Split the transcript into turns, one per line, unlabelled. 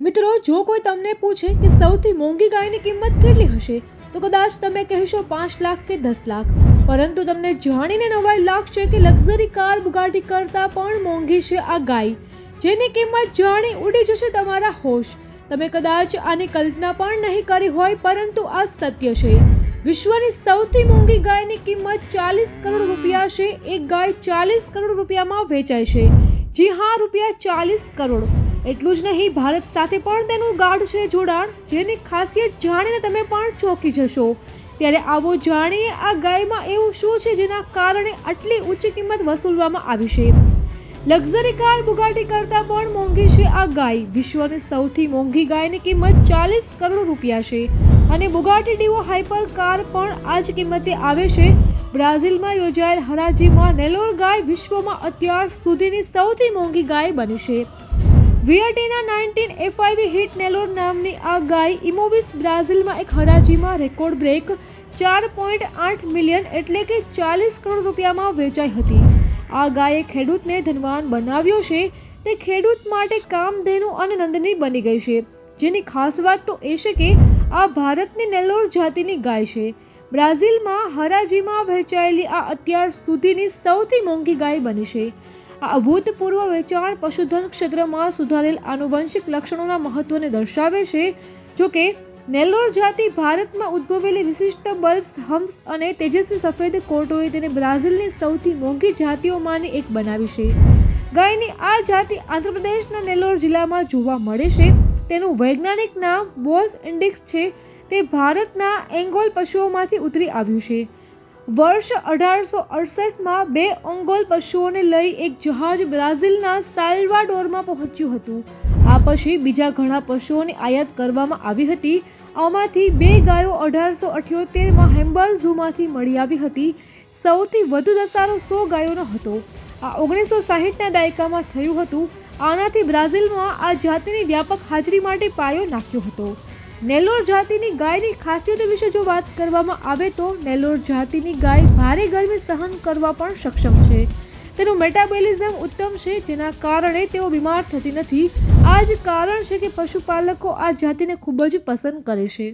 મિત્રો, જો કોઈ તમને પૂછે કે સૌથી મોંઘી ગાયની કિંમત કેટલી હશે, તો કદાચ તમે કહેશો પાંચ લાખ કે દસ લાખ. પરંતુ તમને જાણીને નવાઈ લાગશે કે લક્ઝરી કાર બુગાટી કરતાં પણ મોંઘી છે આ ગાય. જેની કિંમત જાણી ઉડી જશે તમારા હોશ. તમે કદાચ આની કલ્પના પણ નહીં કરી હોય, પરંતુ આ સત્ય છે. વિશ્વની સૌથી મોંઘી ગાયની કિંમત ચાલીસ કરોડ રૂપિયા છે. એક ગાય ચાલીસ કરોડ રૂપિયામાં વેચાય છે. જી હા, રૂપિયા ચાલીસ કરોડ. એટલું જ નહીં, ભારત સાથે પણ તેનું ગાઢ છે જોડાણ, જેની ખાસિયત જાણીને તમે પણ ચોંકી જશો. ત્યારે આવો જાણીએ આ ગાયમાં એવું શું છે જેના કારણે આટલી ઊંચી કિંમત વસૂલવામાં આવી છે. લક્ઝરી કાર બુગાટી કરતાં પણ મોંઘી છે આ ગાય. વિશ્વની સૌથી મોંઘી ગાયની કિંમત ચાલીસ કરોડ રૂપિયા છે. અને બુગાટી ડીવો હાઇપર કાર પણ આ જ કિંમતે આવે છે. બ્રાઝિલમાં યોજાયેલ હરાજીમાં નેલોર ગાય વિશ્વમાં અત્યાર સુધીની સૌથી મોંઘી ગાય બની છે. વિયટીના નાઇન્ટીન એફઆઈવી હિટ નેલોર નામની આ ગાય ઇમોવિસ બ્રાઝિલમાં એક હરાજીમાં રેકોર્ડ બ્રેક, ચાર પોઈન્ટ આઠ મિલિયન એટલે કે ચાલીસ કરોડ રૂપિયામાં વેચાઈ હતી. આ ગાયે ખેડૂતને ધનવાન બનાવ્યો છે. તે ખેડૂત માટે કામધેનુ અને નંદની બની ગઈ છે. જેની ખાસ વાત તો એ છે કે આ ભારતની નેલ્લોર જાતિની ગાય છે. બ્રાઝિલમાં હરાજીમાં વહેંચાયેલી આ અત્યાર સુધીની સૌથી મોંઘી ગાય બની છે. આ અભૂતપૂર્વ વેચાણ પશુધન ક્ષેત્રમાં સુધારેલ આનુવંશિક લક્ષણોના મહત્વને દર્શાવે છે. જો કે, નેલ્લોર જાતિ ભારતમાં ઉદ્ભવેલી વિશિષ્ટ બલ્બ્સ, હમ્સ અને તેજસ્વી સફેદ કોટોએ તેને બ્રાઝિલની સૌથી મોંઘી જાતિઓમાંની એક બનાવી છે. ગાયની આ જાતિ આંધ્રપ્રદેશના નેલ્લોર જિલ્લામાં જોવા મળે છે. તેનું વૈજ્ઞાનિક નામ બોસ ઇન્ડિક્સ છે. તે ભારતના એંગોલ પશુઓમાંથી ઉતરી આવ્યું છે. વર્ષ અઢારસો અડસઠમાં બે ઓંગોલ પશુઓને લઈ એક જહાજ બ્રાઝિલના સાલ્વાડોરમાં પહોંચ્યું હતું. આ પછી બીજા ઘણા પશુઓની આયાત કરવામાં આવી હતી. આમાંથી બે ગાયો અઢારસો અઠ્યોતેરમાં હેમ્બર ઝૂમાંથી મળી આવી હતી. સૌથી વધુ દસારો સો ગાયોનો હતો. આ ઓગણીસો સાહીઠના દાયકામાં થયું હતું. આનાથી બ્રાઝિલમાં આ જાતિની વ્યાપક હાજરી માટે પાયો નાખ્યો હતો. નેલ્લોર જાતિની ગાયની ખાસિયતો વિશે જો વાત કરવામાં આવે તો નેલ્લોર જાતિની ગાય ભારે ગરમી સહન કરવા પણ સક્ષમ છે. તેનું મેટાબોલિઝમ ઉત્તમ છે, જેના કારણે તેઓ બીમાર થતી નથી. આ જ કારણ છે કે પશુપાલકો આ જાતિને ખૂબ જ પસંદ કરે છે.